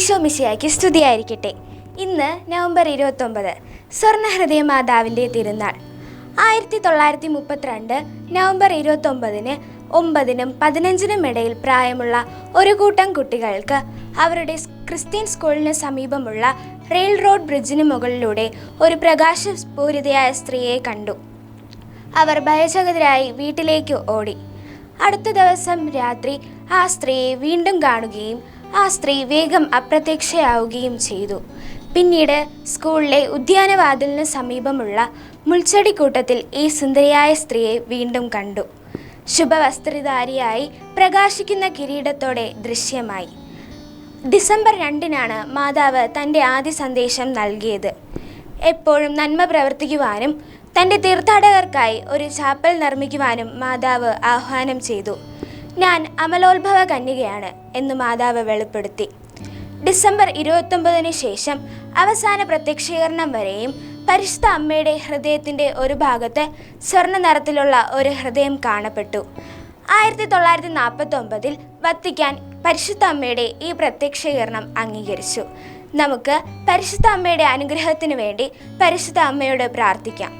ഈശോ മിശിയാക്കി സ്തുതിയായിരിക്കട്ടെ. ഇന്ന് നവംബർ ഇരുപത്തൊമ്പത് സ്വർണഹൃദയ മാതാവിന്റെ തിരുനാൾ. ആയിരത്തി തൊള്ളായിരത്തി മുപ്പത്തിരണ്ട് നവംബർ ഇരുപത്തൊമ്പതിന് ഒമ്പതിനും പതിനഞ്ചിനും ഇടയിൽ പ്രായമുള്ള ഒരു കൂട്ടം കുട്ടികൾക്ക് അവരുടെ ക്രിസ്ത്യൻ സ്കൂളിന് സമീപമുള്ള റെയിൽ റോഡ് ബ്രിഡ്ജിന് മുകളിലൂടെ ഒരു പ്രകാശപൂരിതയായ സ്ത്രീയെ കണ്ടു. അവർ ഭയചകിതരായി വീട്ടിലേക്ക് ഓടി. അടുത്ത ദിവസം രാത്രി ആ സ്ത്രീയെ വീണ്ടും കാണുകയും ആ സ്ത്രീ വേഗം അപ്രത്യക്ഷയാവുകയും ചെയ്തു. പിന്നീട് സ്കൂളിലെ ഉദ്യാനവാതിലിന് സമീപമുള്ള മുൾച്ചെടിക്കൂട്ടത്തിൽ ഈ സുന്ദരിയായ സ്ത്രീയെ വീണ്ടും കണ്ടു. ശുഭവസ്ത്രധാരിയായി പ്രകാശിക്കുന്ന കിരീടത്തോടെ ദൃശ്യമായി. ഡിസംബർ രണ്ടിനാണ് മാതാവ് തന്റെ ആദ്യ സന്ദേശം നൽകിയത്. എപ്പോഴും നന്മ പ്രവർത്തിക്കുവാനും തന്റെ തീർത്ഥാടകർക്കായി ഒരു ചാപ്പൽ നിർമ്മിക്കുവാനും മാതാവ് ആഹ്വാനം ചെയ്തു. ഞാൻ അമലോത്ഭവ കന്യകയാണ് എന്ന് മാതാവ് വെളിപ്പെടുത്തി. ഡിസംബർ ഇരുപത്തൊമ്പതിന് ശേഷം അവസാന പ്രത്യക്ഷീകരണം വരെയും പരിശുദ്ധ അമ്മയുടെ ഹൃദയത്തിന്റെ ഒരു ഭാഗത്ത് സ്വർണ നിറത്തിലുള്ള ഒരു ഹൃദയം കാണപ്പെട്ടു. ആയിരത്തി തൊള്ളായിരത്തി നാൽപ്പത്തി ഒമ്പതിൽ വത്തിക്കാൻ പരിശുദ്ധ അമ്മയുടെ ഈ പ്രത്യക്ഷീകരണം അംഗീകരിച്ചു. നമുക്ക് പരിശുദ്ധ അമ്മയുടെ അനുഗ്രഹത്തിനു വേണ്ടി പരിശുദ്ധ അമ്മയോട് പ്രാർത്ഥിക്കാം.